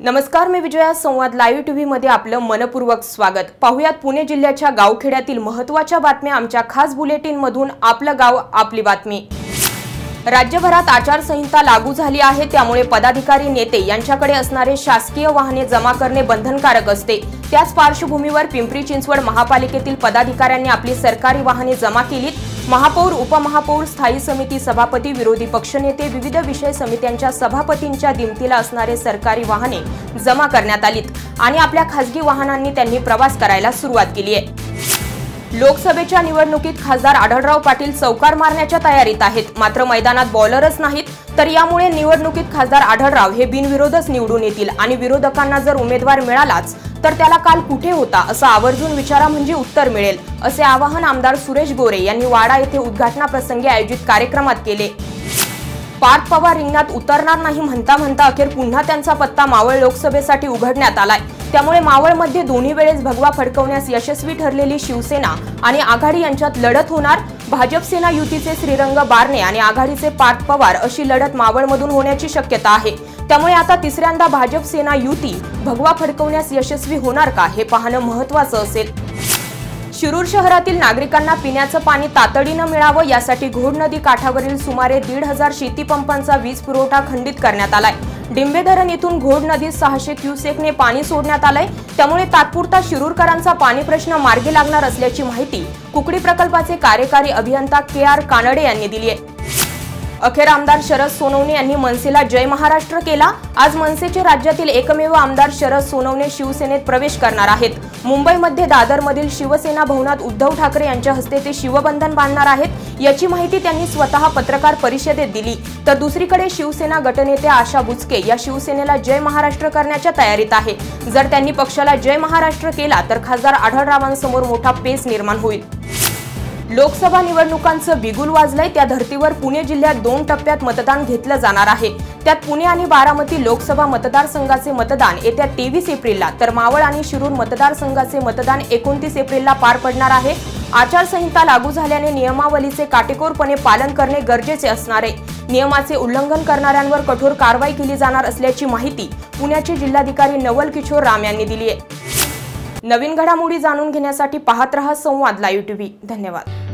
नमस्कार मी विजया. संवाद live TV मध्ये आपलं मनपूर्वक स्वागत. पाहुयात पुणे जिल्ह्याच्या गावखेड्यातील महत्त्वाच्या बातम्या आमच्या खास बुलेटिन मधून. आपलं गाव आपली बातमी. राज्यभरात आचारसंहिता लागू झाली आहे त्यामुळे पदाधिकारी नेते यांच्याकडे असणारे शासकीय वाहने जमा करणे बंधनकारक असते. त्याच पार्श्वभूमीवर पिंपरी चिंचवड महापालिकेतील पदाधिकाऱ्यांनी आपली सरकारी वाहने जमा केलीत. महापौर उपमहापौर स्थायी समिती सभापती विरोधी पक्षनेते विविध विषय समित्यांच्या सभापतींच्या दिमतीला असणारे सरकारी वाहने जमा करण्यात आलीत आणि आपल्या खासगी वाहनांनी त्यांनी प्रवास करायला सुरुवात केली आहे. लोकसभेच्या निवडणुकीत खासदार आढळराव पाटील चौकार मारण्याच्या तयारीत आहेत. मात्र मैदानात बॉलरच नाहीत तर यामुळे निवडणुकीत खासदार आढळराव हे बिनविरोधच निवडून येतील आणि विरोधकांना जर उमेदवार मिळालाच तर त्याला काल कुठे होता असं आवर्जून विचारा म्हणजे उत्तर मिळेल असे आवाहन आमदार सुरेश गोरे यांनी वाडा येथे उद्घाटनाप्रसंगी आयोजित कार्यक्रमात केले. पार्थ पवार रिंगणात उतरणार नाही म्हणता म्हणता अखेर पुन्हा त्यांचा पत्ता मावळ लोकसभेसाठी उघडण्यात आलाय. त्यामुळे मावळमध्ये दोन्ही वेळेस भगवा फडकवण्यास यशस्वी ठरलेली शिवसेना आणि आघाडी यांच्यात लढत होणार. भाजप सेना युतीचे श्रीरंग बारणे आणि आघाडीचे पार्थ पवार अशी लढत मावळमधून होण्याची शक्यता आहे. त्यामुळे आता तिसऱ्यांदा भाजप सेना युती भगवा फडकवण्यास यशस्वी होणार का हे पाहणं महत्वाचं असेल. शिरूर शहरातील नागरिकांना पिण्याचं पाणी तातडीनं मिळावं यासाठी घोड नदी काठावरील सुमारे दीड हजार शेतीपंपांचा वीज पुरवठा खंडित करण्यात आलाय. डिंबे धरण येथून घोड नदीत सहाशे क्युसेकने पाणी सोडण्यात आलंय. त्यामुळे तात्पुरता शिरूरकरांचा पाणी प्रश्न मार्गी लागणार असल्याची माहिती कुकडी प्रकल्पाचे कार्यकारी अभियंता के आर कानडे यांनी दिली आहे. अखेर आमदार शरद सोनवणे यांनी मनसेला जय महाराष्ट्र केला. आज मनसेचे राज्यातील एकमेव आमदार शरद सोनवणे शिवसेनेत प्रवेश करणार आहेत. मुंबईमध्ये दादरमधील शिवसेना भवनात उद्धव ठाकरे यांच्या हस्ते ते शिवबंधन बांधणार आहेत याची माहिती त्यांनी स्वतः पत्रकार परिषदेत दिली. तर दुसरीकडे शिवसेना गटनेते आशा बुचके या शिवसेनेला जय महाराष्ट्र करण्याच्या तयारीत आहे. जर त्यांनी पक्षाला जय महाराष्ट्र केला तर खासदार आढळरावांसमोर मोठा पेच निर्माण होईल. लोकसभा निवडणुकांचं बिगुल वाजलंय. त्या धर्तीवर पुणे जिल्ह्यात दोन टप्प्यात मतदान घेतलं जाणार आहे. त्यात पुणे आणि बारामती लोकसभा मतदारसंघाचे मतदान येत्या तेवीस एप्रिलला तर मावळ आणि शिरूर मतदारसंघाचे मतदान एकोणतीस एप्रिलला पार पडणार आहे. आचारसंहिता लागू झाल्याने नियमावलीचे काटेकोरपणे पालन करणे गरजेचे असणार आहे. नियमाचे उल्लंघन करणाऱ्यांवर कठोर कारवाई केली जाणार असल्याची माहिती पुण्याचे जिल्हाधिकारी नवल किशोर राम यांनी दिली आहे. नवीन घडामोडी जाणून घेण्यासाठी पाहत रहा संवाद लाईव्ह टीव्ही. धन्यवाद.